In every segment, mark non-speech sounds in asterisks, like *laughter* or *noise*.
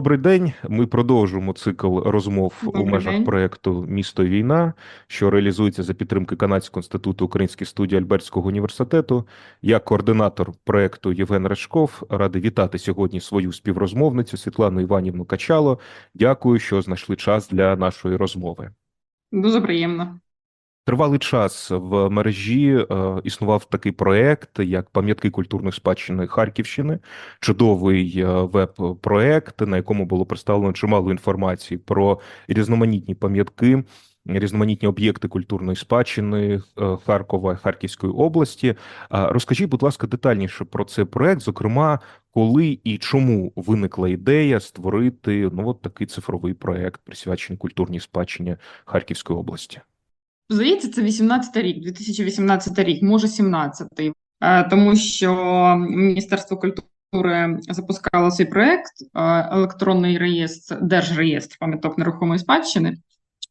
Добрий день. Ми продовжуємо цикл розмов у межах день. проекту Місто війна, що реалізується за підтримки Канадського інституту українських студій Альбертського університету. Я координатор проекту Євген Рачков. Радий вітати сьогодні свою співрозмовницю Світлану Іванівну Качало. Дякую, що знайшли час для нашої розмови. Дуже приємно. Тривалий час в мережі е, існував такий проект, як пам'ятки культурної спадщини Харківщини, чудовий е, веб-проект, на якому було представлено чимало інформації про різноманітні пам'ятки, різноманітні об'єкти культурної спадщини е, Харкова, Харківської області. Розкажіть, будь ласка, детальніше про цей проект, зокрема, коли і чому виникла ідея створити ну от такий цифровий проект, присвячений культурній спадщині Харківської області. Здається, це 18 рік, 2018 рік, може 17-й, Е, тому що Міністерство культури запускало цей проект е, електронний реєстр, держреєстр пам'яток нерухомої спадщини.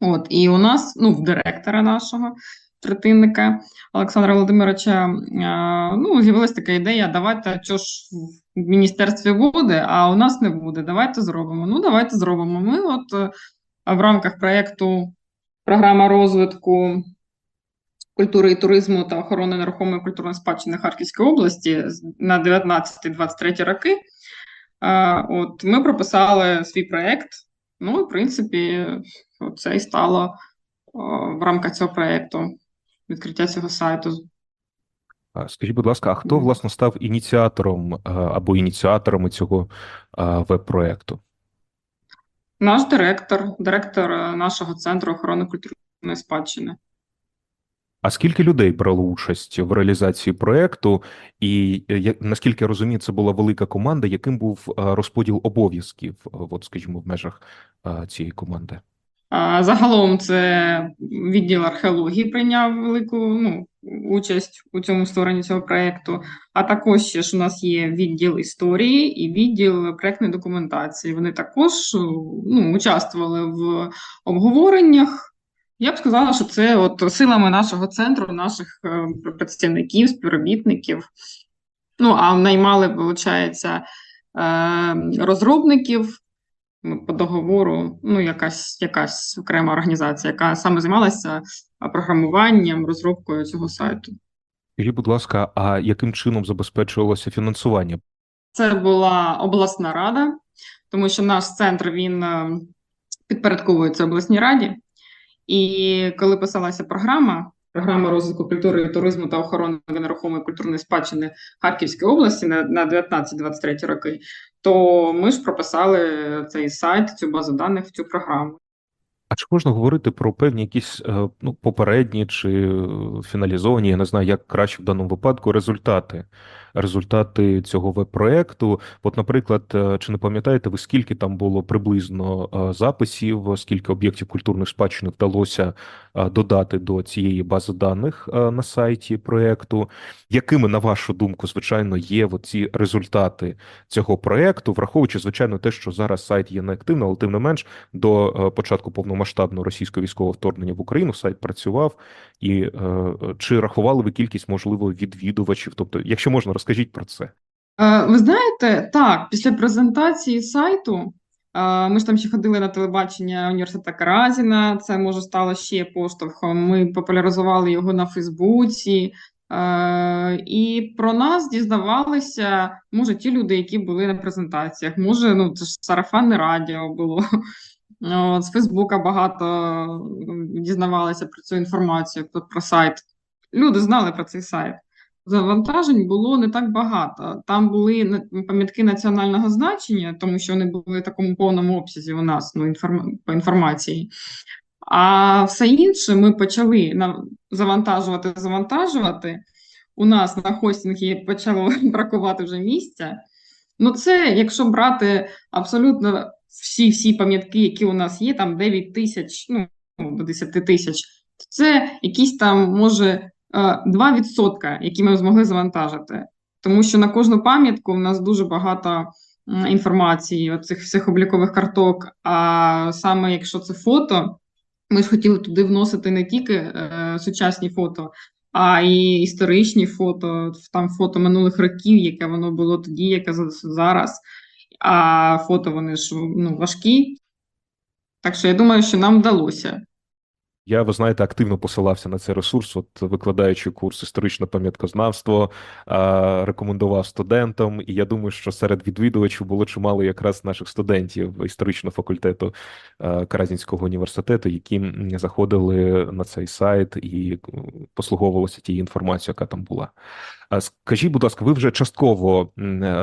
От і у нас, ну, в директора нашого третинника Олександра Володимировича, е, ну, з'явилася така ідея: давайте що ж в міністерстві буде, а у нас не буде. Давайте зробимо. Ну, давайте зробимо. Ми, от в рамках проекту програма розвитку культури і туризму та охорони нерухомої культурної спадщини Харківської області на 19-23 роки. Е, От ми прописали свій проект. Ну, в принципі, це і стало е, в рамках цього проекту відкриття цього сайту. Скажіть, будь ласка, а хто власне став ініціатором або ініціаторами цього веб-проекту? Наш директор, директор е, нашого центру охорони культурної спадщини. А скільки людей брало участь в реалізації проекту? І е, наскільки я розумію, це була велика команда, яким був розподіл обов'язків, от, скажімо, в межах цієї команди? Загалом це відділ археології прийняв велику ну, участь у цьому створенні цього проєкту. А також ще ж у нас є відділ історії і відділ проєктної документації. Вони також ну, участвували в обговореннях. Я б сказала, що це от силами нашого центру, наших е, представників, співробітників. Ну, а наймали, виходить, е, розробників по договору, ну, якась, якась окрема організація, яка саме займалася програмуванням, розробкою цього сайту. Скажіть, будь ласка, а яким чином забезпечувалося фінансування? Це була обласна рада, тому що наш центр він е, підпорядковується обласній раді. І коли писалася програма, програма розвитку культури туризму та охорони нерухомої культурної спадщини Харківської області на, на 19-23 роки, то ми ж прописали цей сайт, цю базу даних в цю програму. А чи можна говорити про певні якісь е, ну, попередні чи е, фіналізовані, я не знаю, як краще в даному випадку, результати, результати цього веб-проекту? От, наприклад, е, чи не пам'ятаєте ви, скільки там було приблизно е, записів, скільки об'єктів культурної спадщини вдалося е, додати до цієї бази даних на сайті проекту? Якими, на вашу думку, звичайно, є ці результати цього проекту, враховуючи, звичайно, те, що зараз сайт є неактивно, але тим не менш до початку повномасштабного російського військового вторгнення в Україну сайт працював, і чи рахували ви кількість можливо відвідувачів? Тобто, якщо можна, розкажіть про це. Е, Ви знаєте, так, після презентації сайту, е, ми ж там ще ходили на телебачення університету Каразіна, це може стало ще поштовхом. Ми популяризували його на Фейсбуці, е, і про нас дізнавалися, може, ті люди, які були на презентаціях, може, ну це ж сарафанне радіо було. З Фейсбука багато дізнавалися про цю інформацію, про, про сайт. Люди знали про цей сайт. Завантажень було не так багато. Там були пам'ятки національного значення, тому що вони були в такому повному обсязі у нас ну, інформ... по інформації. А все інше ми почали завантажувати, завантажувати. У нас на хостингі почало *laughs* бракувати вже місця. Ну, це якщо брати абсолютно всі всі пам'ятки, які у нас є, там 9 тисяч, ну до 10 тисяч, це якісь там, може, 2%, які ми змогли завантажити. Тому що на кожну пам'ятку у нас дуже багато інформації, оцих всіх облікових карток. А саме якщо це фото, ми ж хотіли туди вносити не тільки е, сучасні фото, а і історичні фото, там фото минулих років, яке воно було тоді, яке зараз. а фото вони ж ну, важкі. Так що я думаю, що нам вдалося. Я, ви знаєте, активно посилався на цей ресурс, от викладаючи курс історичне пам'яткознавство, рекомендував студентам, і я думаю, що серед відвідувачів було чимало якраз наших студентів історичного факультету Каразінського університету, які заходили на цей сайт і послуговувалися тією інформацією, яка там була. Скажіть, будь ласка, ви вже частково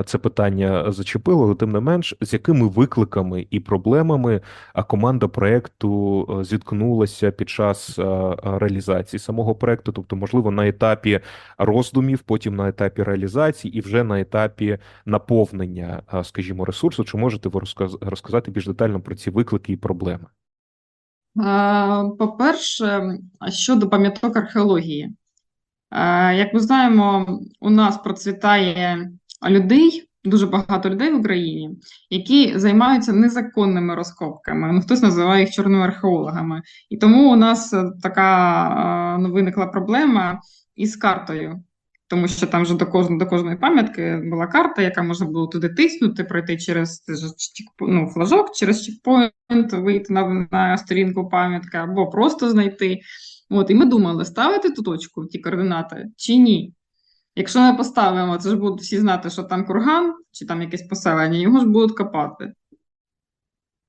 це питання зачепили, але тим не менш, з якими викликами і проблемами команда проекту е, зіткнулася під час е, е, реалізації самого проекту, тобто, можливо, на етапі роздумів, потім на етапі реалізації і вже на етапі наповнення, е, скажімо, ресурсу. Чи можете ви розказ- розказати більш детально про ці виклики і проблеми? Е, По-перше, щодо пам'яток археології. Е, Як ми знаємо, у нас процвітає людей, дуже багато людей в Україні, які займаються незаконними розкопками. Ну, хтось називає їх чорними археологами. І тому у нас е, така е, ну, виникла проблема із картою. Тому що там вже до кожної, до кожної пам'ятки була карта, яка можна було туди тиснути, пройти через ну, флажок, через чекпоінт, вийти на, на сторінку пам'ятки або просто знайти. От, і ми думали, ставити ту точку, ті координати, чи ні. Якщо не поставимо, це ж будуть всі знати, що там курган, чи там якесь поселення, його ж будуть копати.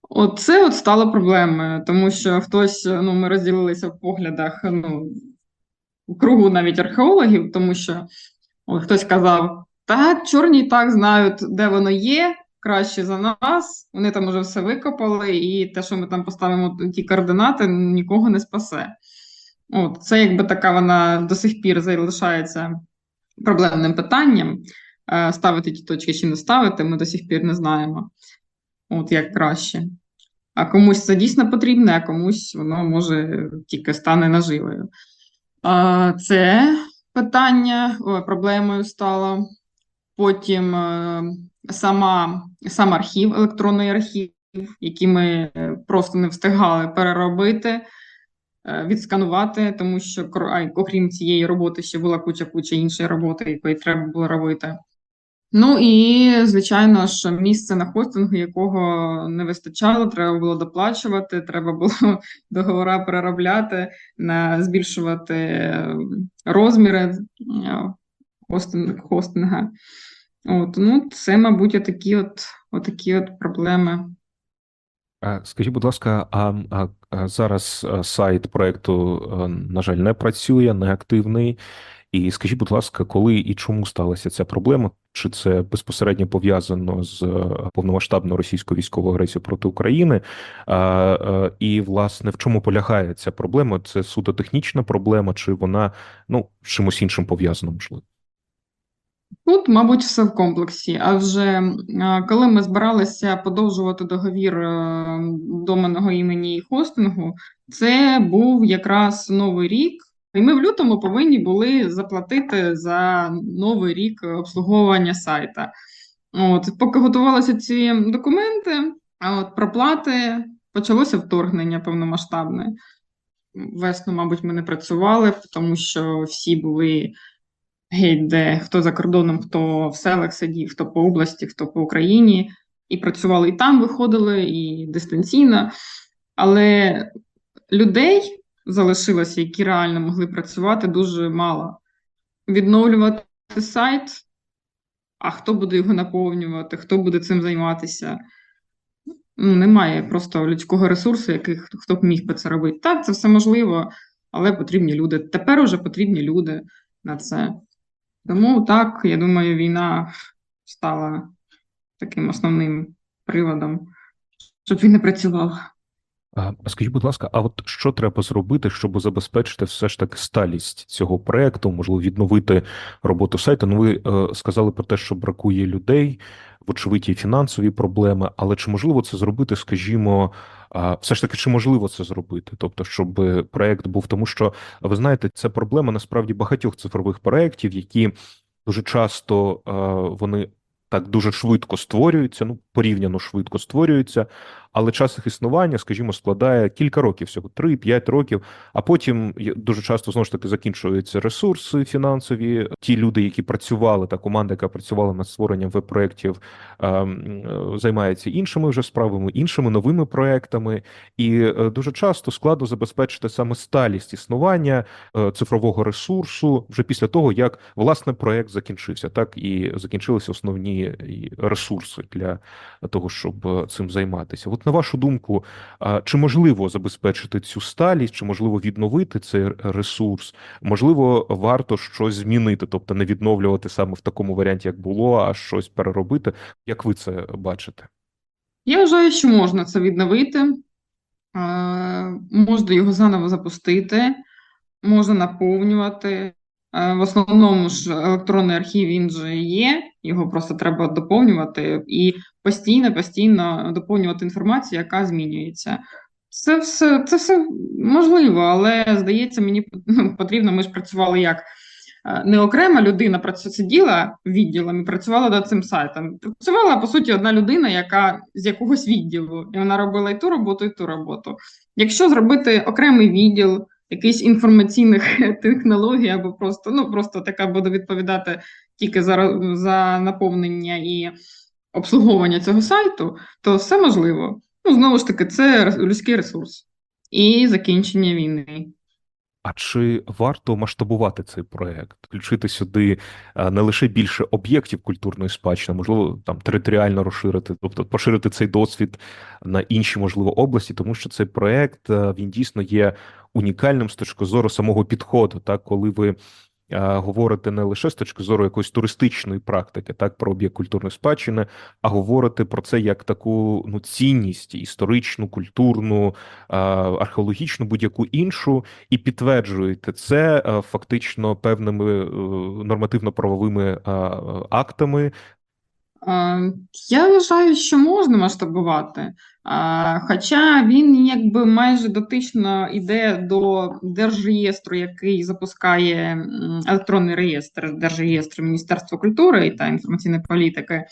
Оце от стало проблемою, тому що хтось, ну, ми розділилися в поглядах, ну, в кругу навіть археологів, тому що от хтось казав, та чорні так знають, де воно є, краще за нас, вони там уже все викопали, і те, що ми там поставимо ті координати, нікого не спасе. От, це якби така вона до сих пір залишається проблемним питанням. Е, Ставити ті точки чи не ставити, ми до сих пір не знаємо. От як краще. А комусь це дійсно потрібне, а комусь воно може тільки стане наживою. Це питання проблемою стало. Потім е, сама, сам архів, електронний архів, який ми е, просто не встигали переробити, відсканувати, тому що окрім цієї роботи ще була куча-куча іншої роботи, якої треба було робити. Ну і, звичайно ж, місце на хостингу, якого не вистачало, треба було доплачувати, треба було *laughs* договори переробляти, на, збільшувати е, розміри е, хостинг, хостинга. От, ну, це, мабуть, отакі от, отакі от проблеми. Скажіть, будь ласка, а зараз сайт проекту, на жаль, не працює, не активний. І скажіть, будь ласка, коли і чому сталася ця проблема? Чи це безпосередньо пов'язано з е, повномасштабною російською військовою агресією проти України? І, власне, в чому полягає ця проблема? Це суто технічна проблема, чи вона ну, чимось іншим пов'язана, можливо? Тут, мабуть, все в комплексі. Адже е, коли ми збиралися подовжувати договір е, доменного імені і хостингу, це був якраз новий рік, і ми в лютому повинні були заплатити за новий рік обслуговування сайта. От, поки готувалися ці документи, от проплати почалося вторгнення повномасштабне. Весну, мабуть, ми не працювали, тому що всі були геть, де хто за кордоном, хто в селах сидів, хто по області, хто по Україні, і працювали і там, виходили, і дистанційно. Але людей залишилося, які реально могли працювати, дуже мало. Відновлювати сайт, а хто буде його наповнювати, хто буде цим займатися? Ну, немає просто людського ресурсу, який хто б міг би це робити. Так, це все можливо, але потрібні люди. Тепер уже потрібні люди на це. Тому так, я думаю, війна стала таким основним приводом, щоб він не працював. Скажіть, будь ласка, а от що треба зробити, щоб забезпечити все ж таки сталість цього проекту, можливо, відновити роботу сайту? Ну, ви е, сказали про те, що бракує людей, вочевидь, фінансові проблеми, але чи можливо це зробити, скажімо, все ж таки, чи можливо це зробити? Тобто, щоб проект був, тому що ви знаєте, це проблема насправді багатьох цифрових проєктів, які дуже часто е, вони так дуже швидко створюються, ну порівняно швидко створюються, але час їх існування, скажімо, складає кілька років, всього 3-5 років. А потім дуже часто знову ж таки закінчуються ресурси фінансові. Ті люди, які працювали, та команда, яка працювала над створенням веб-проєктів, ем, займається іншими вже справами, іншими новими проектами, і е, дуже часто складно забезпечити саме сталість існування е, цифрового ресурсу вже після того, як власне проект закінчився, так і закінчилися основні ресурси для того, щоб е, цим займатися. От на вашу думку, чи можливо забезпечити цю сталість, чи можливо відновити цей ресурс? Можливо, варто щось змінити, тобто не відновлювати саме в такому варіанті, як було, а щось переробити. Як ви це бачите? Я вважаю, що можна це відновити, можна його заново запустити, можна наповнювати. Е, В основному ж електронний архів він же є, його просто треба доповнювати і постійно, постійно доповнювати інформацію, яка змінюється. Це все, це все можливо, але здається, мені ну, потрібно. Ми ж працювали як е, не окрема людина працю- сиділа відділом і працювала над цим сайтом. Працювала по суті одна людина, яка з якогось відділу, і вона робила і ту роботу, і ту роботу. Якщо зробити окремий відділ якийсь інформаційних *laughs* технологій, або просто ну просто така буде відповідати тільки за, за наповнення і обслуговування цього сайту, то все можливо. Ну, знову ж таки, це людський ресурс і закінчення війни. А чи варто масштабувати цей проект, включити сюди е, не лише більше об'єктів культурної спадщини, можливо, там територіально розширити, тобто поширити цей досвід на інші, можливо, області, тому що цей проект е, він дійсно є унікальним з точки зору самого підходу, так коли ви. Говорите не лише з точки зору якоїсь туристичної практики, так про об'єкт культурної спадщини, а говорити про це як таку ну цінність історичну, культурну, археологічну, будь-яку іншу, і підтверджуєте це фактично певними е, нормативно-правовими актами. Е, Я вважаю, що можна масштабувати, Е, хоча він якби майже дотично йде до Держреєстру, який запускає електронний реєстр Держреєстр Міністерства культури та інформаційної політики.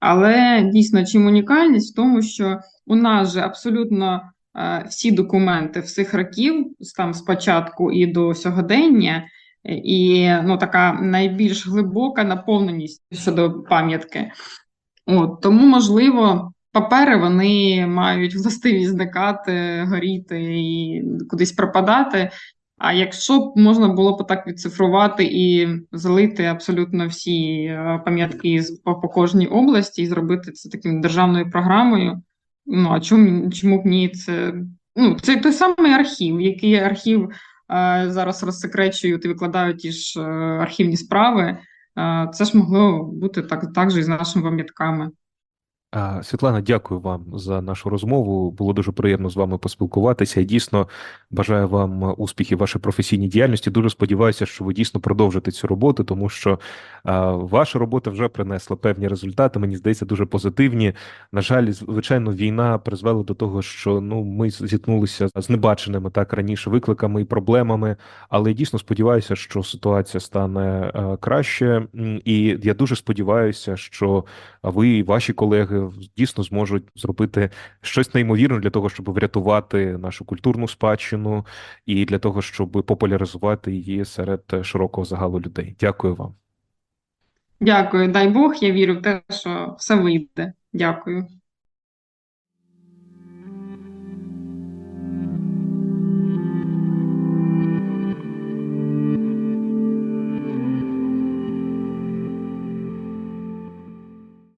Але дійсно, чим унікальність в тому, що у нас же абсолютно е, всі документи всіх років, з- там спочатку і до сьогодення, і ну, така найбільш глибока наповненість щодо пам'ятки. От, тому, можливо, папери вони мають властивість зникати, горіти і кудись пропадати. А якщо б можна було б так відцифрувати і залити абсолютно всі е, пам'ятки по, кожній області і зробити це таким державною програмою, ну а чому, чому б ні? Це, ну, це той самий архів, який архів зараз розсекречують і викладають ті ж е, архівні справи. Е, Це ж могло бути так, так же і з нашими пам'ятками. Світлана, дякую вам за нашу розмову. Було дуже приємно з вами поспілкуватися. І дійсно бажаю вам успіхів в вашій професійній діяльності. Дуже сподіваюся, що ви дійсно продовжите цю роботу, тому що ваша робота вже принесла певні результати. Мені здається, дуже позитивні. На жаль, звичайно, війна призвела до того, що ну ми зіткнулися з небаченими так раніше викликами і проблемами. Але дійсно сподіваюся, що ситуація стане е, краще. І я дуже сподіваюся, що ви і ваші колеги дійсно зможуть зробити щось неймовірне для того, щоб врятувати нашу культурну спадщину і для того, щоб популяризувати її серед широкого загалу людей. Дякую вам. Дякую, дай Бог, я вірю в те, що все вийде. Дякую.